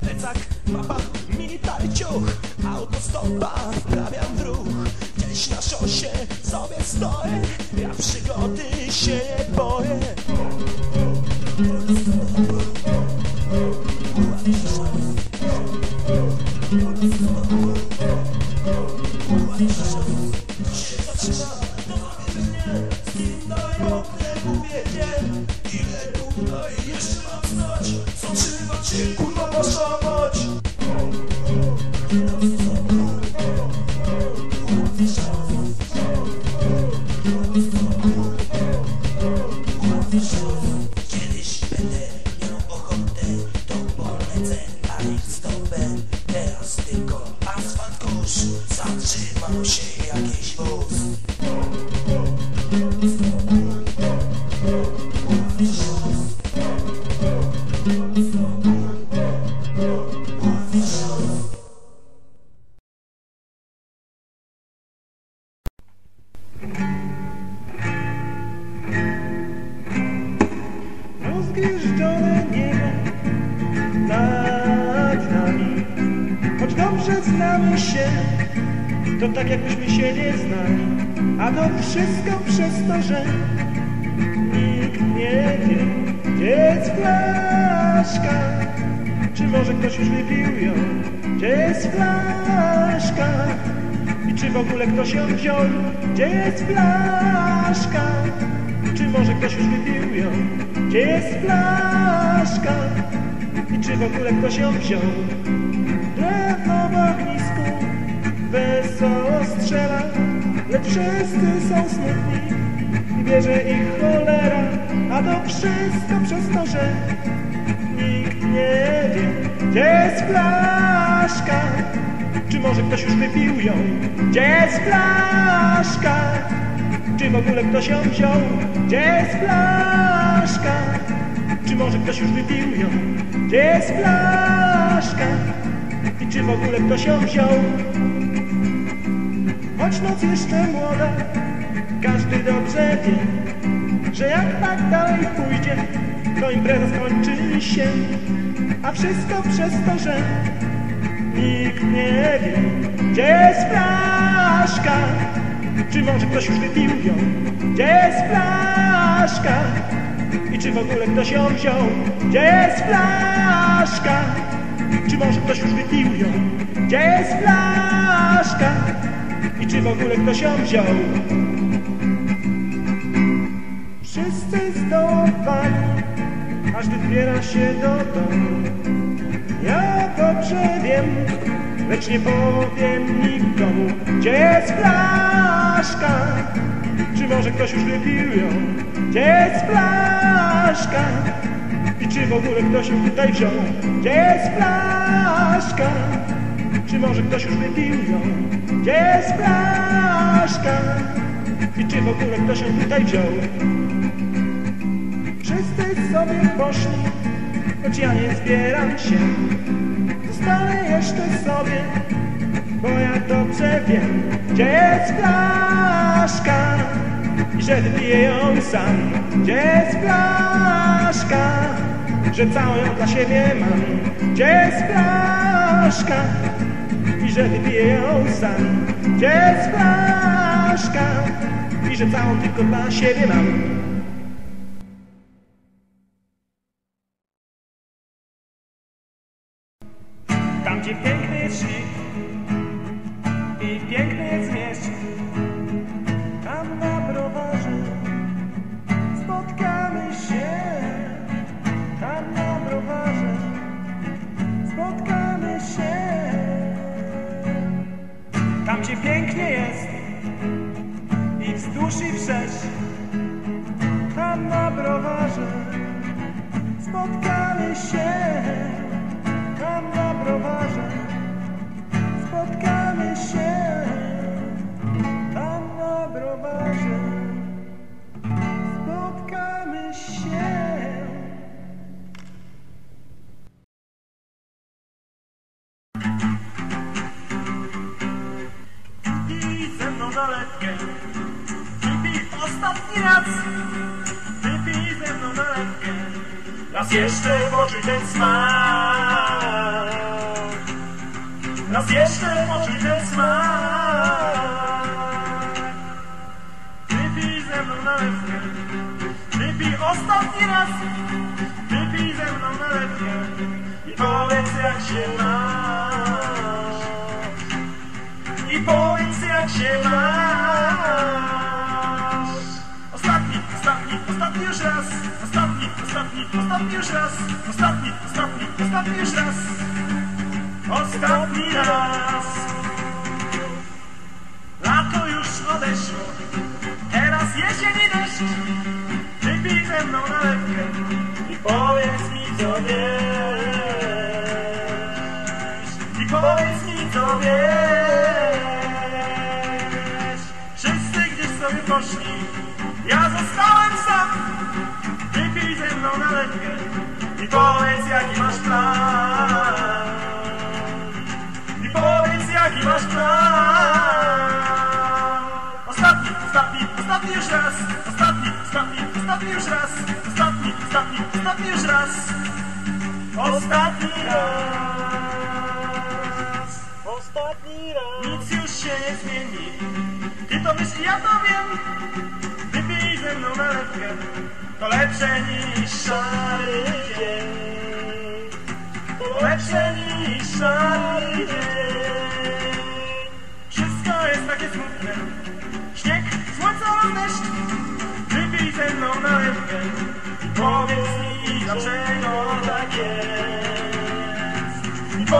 Plecak, mapa, military ciuch Autostopa, wprawiam w ruch. Gdzieś na szosie sobie stoję Ja przygody się Later. To tak jakbyśmy się nie znali A to wszystko przez to, że nikt nie wie, gdzie jest flaszka Czy może ktoś już wypił ją, gdzie jest flaszka I czy w ogóle ktoś ją wziął, gdzie jest flaszka czy może ktoś już wypił ją? Gdzie jest flaszka? I czy w ogóle ktoś ją wziął? Wszyscy są smutni i bierze ich cholera A to wszystko przez to, że nikt nie wie Gdzie jest flaszka? Czy może ktoś już wypił ją? Gdzie jest flaszka? Czy w ogóle ktoś ją wziął? Gdzie jest flaszka? Czy może ktoś już wypił ją? Gdzie jest flaszka? I czy w ogóle ktoś ją wziął? Choć noc jeszcze młoda, każdy dobrze wie, że jak tak dalej pójdzie, to impreza skończy się. A wszystko przez to, że nikt nie wie, gdzie jest flaszka. Czy może ktoś już wypił ją? Gdzie jest flaszka? I czy w ogóle ktoś ją wziął? Gdzie jest flaszka? Czy może ktoś już wypił ją? Gdzie jest flaszka? I czy w ogóle ktoś ją wziął? Wszyscy zdołowani, aż wybiera się do domu. Ja dobrze wiem, lecz nie powiem nikomu, gdzie jest flaszka. Czy może ktoś już wypił ją? Gdzie jest flaszka? I czy w ogóle ktoś ją tutaj wziął? Gdzie jest flaszka? Czy może ktoś już wypił ją? Gdzie jest flaszka? I czy w ogóle ktoś ją tutaj wziął? Wszyscy sobie poszli, choć ja nie zbieram się. Zostanę jeszcze sobie, bo ja dobrze wiem, gdzie jest flaszka i że wypiję ją sam. Gdzie jest flaszka, że całą ją dla siebie mam. Gdzie jest flaszka i że wypiję sam. Gdzie jest flaszka i że całą tylko dla siebie mam. Tam gdzie piękny jest Ze mną doletkę, wypij ostatni raz, wypij Raz jeszcze poczuj ten smak. Raz jeszcze poczuj ten smak. Wypij ze mną nalewkę Wypij ostatni raz. Wypij ze mną nalewkę I powiedz jak się masz jak się masz. Ostatni, ostatni, ostatni już raz. Ostatni, ostatni, ostatni już raz. Ostatni, ostatni, ostatni już raz. Ostatni raz. Lato już odeszło. Teraz jesień i deszcz. Wypij ze mną nalewkę I powiedz mi co wiesz. I powiedz mi co wiesz Ja zostałem sam. Wypij ze mną nalewkę I powiedz jaki masz plan. I powiedz jaki masz plan. Ostatni, ostatni, ostatni już raz. Ostatni, ostatni, ostatni już raz. Ostatni, ostatni, ostatni już raz. Ostatni raz. Ostatni raz. Nic już się nie zmieni to i ja to wiem. Wypij ze mną nalewkę To lepsze niż szary dzień. To lepsze niż szary dzień